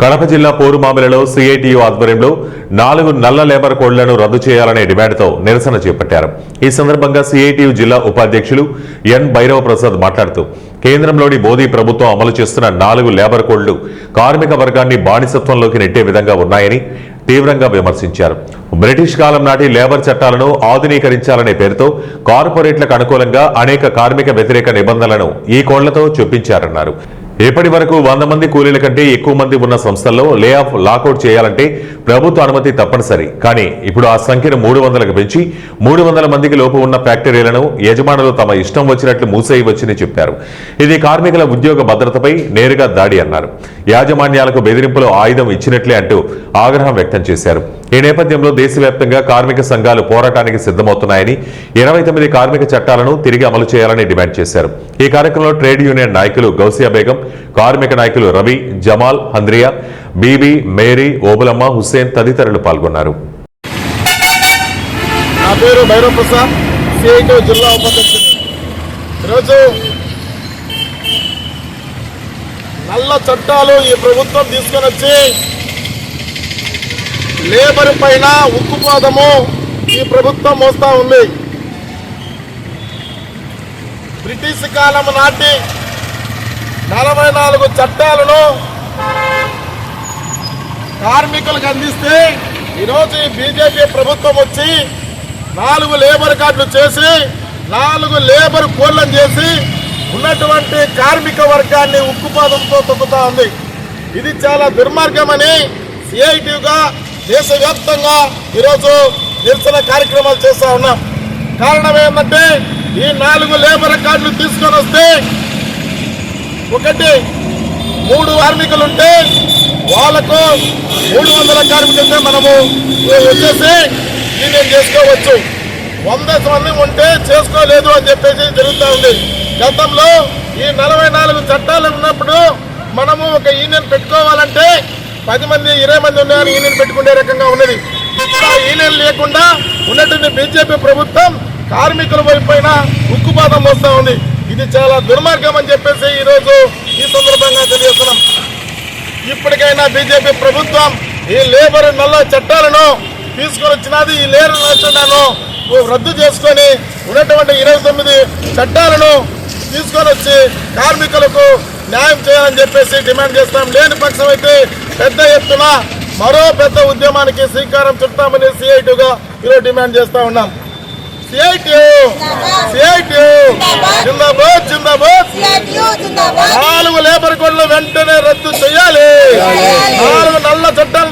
కడప జిల్లా పోరుమామిలలో సిఐటియు ఆధ్వర్యంలో నాలుగు నల్ల లేబర్ కోడ్లను రద్దు చేయాలనే డిమాండ్తో నిరసన చేపట్టారు. ఈ సందర్భంగా సిఐటియు జిల్లా ఉపాధ్యక్షులు ఎన్. భైరవ ప్రసాద్ మాట్లాడుతూ కేంద్రంలోని మోదీ ప్రభుత్వం అమలు చేస్తున్న నాలుగు లేబర్ కోడ్లు కార్మిక వర్గాన్ని బానిసత్వంలోకి నెట్టే విధంగా ఉన్నాయని తీవ్రంగా విమర్శించారు. బ్రిటిష్ కాలం నాటి లేబర్ చట్టాలను ఆధునీకరించాలనే పేరుతో కార్పొరేట్లకు అనుకూలంగా అనేక కార్మిక వ్యతిరేక నిబంధనలను ఈ కోళ్ళతో చొప్పించారన్నారు. ఇప్పటి వరకు వంద మంది కూలీల కంటే ఎక్కువ మంది ఉన్న సంస్థల్లో లే ఆఫ్ లాకౌట్ చేయాలంటే ప్రభుత్వ అనుమతి తప్పనిసరి. కానీ ఇప్పుడు ఆ సంఖ్యను మూడు వందలకు పెంచి మూడు వందల మందికి లోపు ఉన్న ఫ్యాక్టరీలను యజమానులు తమ ఇష్టం వచ్చినట్లు మూసేయవచ్చని చెప్పారు. ఇది కార్మికుల ఉద్యోగ భద్రతపై నేరుగా దాడి అన్నారు. యాజమాన్యాలకు బెదిరింపులో ఆయుధం ఇచ్చినట్లే అంటూ ఆగ్రహం వ్యక్తం చేశారు. ఈ నేపథ్యంలో దేశవ్యాప్తంగా కార్మిక సంఘాలు పోరాటానికి సిద్ధమవుతున్నాయని ఇరవై తొమ్మిది కార్మిక చట్టాలను తిరిగి అమలు చేయాలని డిమాండ్ చేశారు. ఈ కార్యక్రమంలో ట్రేడ్ యూనియన్ నాయకులు గౌసియా బేగం కార్మిక నాయకులు రవి జమాల్ హంద్రియా బీబీ మేరీ ఓబులమ్మ హుస్సేన్ తదితరులు పాల్గొన్నారు. నా పేరు భైరవ్ ప్రసాద్ సిఐటి జిల్లా ఉపాధ్యక్షుడు. ఈరోజు నల్ల చట్టాలు ఈ ప్రభుత్వం తీసుకొని వచ్చి లేబర్ పైన ఉక్కుపాదము ఈ ప్రభుత్వం మోస్తా ఉంది. బ్రిటిష్ కాలం నాటి నలభై నాలుగు చట్టాలను కార్మికులకు అందిస్తే ఈరోజు ఈ బీజేపీ ప్రభుత్వం వచ్చి నాలుగు లేబర్ కార్డులు చేసి నాలుగు లేబర్ కోళ్ళను చేసి ఉన్నటువంటి కార్మిక వర్గాన్ని ఉక్కుపాదంతో తొక్కుతా ఉంది. ఇది చాలా దుర్మార్గమని సిఐటిగా దేశవ్యాప్తంగా ఈరోజు నిరసన కార్యక్రమాలు చేస్తూ ఉన్నాం. కారణం ఏంటంటే ఈ నాలుగు లేబర్ కార్డులు తీసుకొని వస్తే ఒకటి మూడు కార్మికులు ఉంటే వాళ్ళకు మూడు వందల కార్మికులతో మనము వచ్చేసి యూనియన్ చేసుకోవచ్చు. వంద మంది ఉంటే చేసుకోలేదు అని చెప్పేసి జరుగుతూ ఉంది. గతంలో ఈ నలభై నాలుగు చట్టాలు ఉన్నప్పుడు మనము ఒక యూనియన్ పెట్టుకోవాలంటే పది మంది ఇరవై మంది ఉన్నారని యూనియన్ పెట్టుకునే రకంగా ఉన్నది. ఇప్పుడు ఆ యూనియన్ లేకుండా ఉన్నటువంటి బీజేపీ ప్రభుత్వం కార్మికుల వైపైన ఉక్కుపాతం వస్తూ ఉంది. ఇది చాలా దుర్మార్గం అని చెప్పేసి ఈరోజు ఈ సందర్భంగా తెలియజేస్తున్నాం. ఇప్పటికైనా బీజేపీ ప్రభుత్వం ఈ లేబర్ నల్ల చట్టాలను తీసుకొని వచ్చినది ఈ లేబర్ నల్ల చట్టాలను రద్దు చేసుకొని ఉన్నటువంటి ఇరవై తొమ్మిది చట్టాలను తీసుకొని వచ్చి కార్మికులకు న్యాయం చేయాలని చెప్పేసి డిమాండ్ చేస్తాం లేని పక్షం అయితే పెద్ద ఎత్తున మరో పెద్ద ఉద్యమానికి శ్రీకారం చుట్టామని సిఐటిగా ఈరోజు డిమాండ్ చేస్తూ ఉన్నాం. జిందాబాద్ జిందాబాద్ నాలుగు లేబర్ కోడ్లు వెంటనే రద్దు చేయాలి. నాలుగు నల్ల చట్టాలు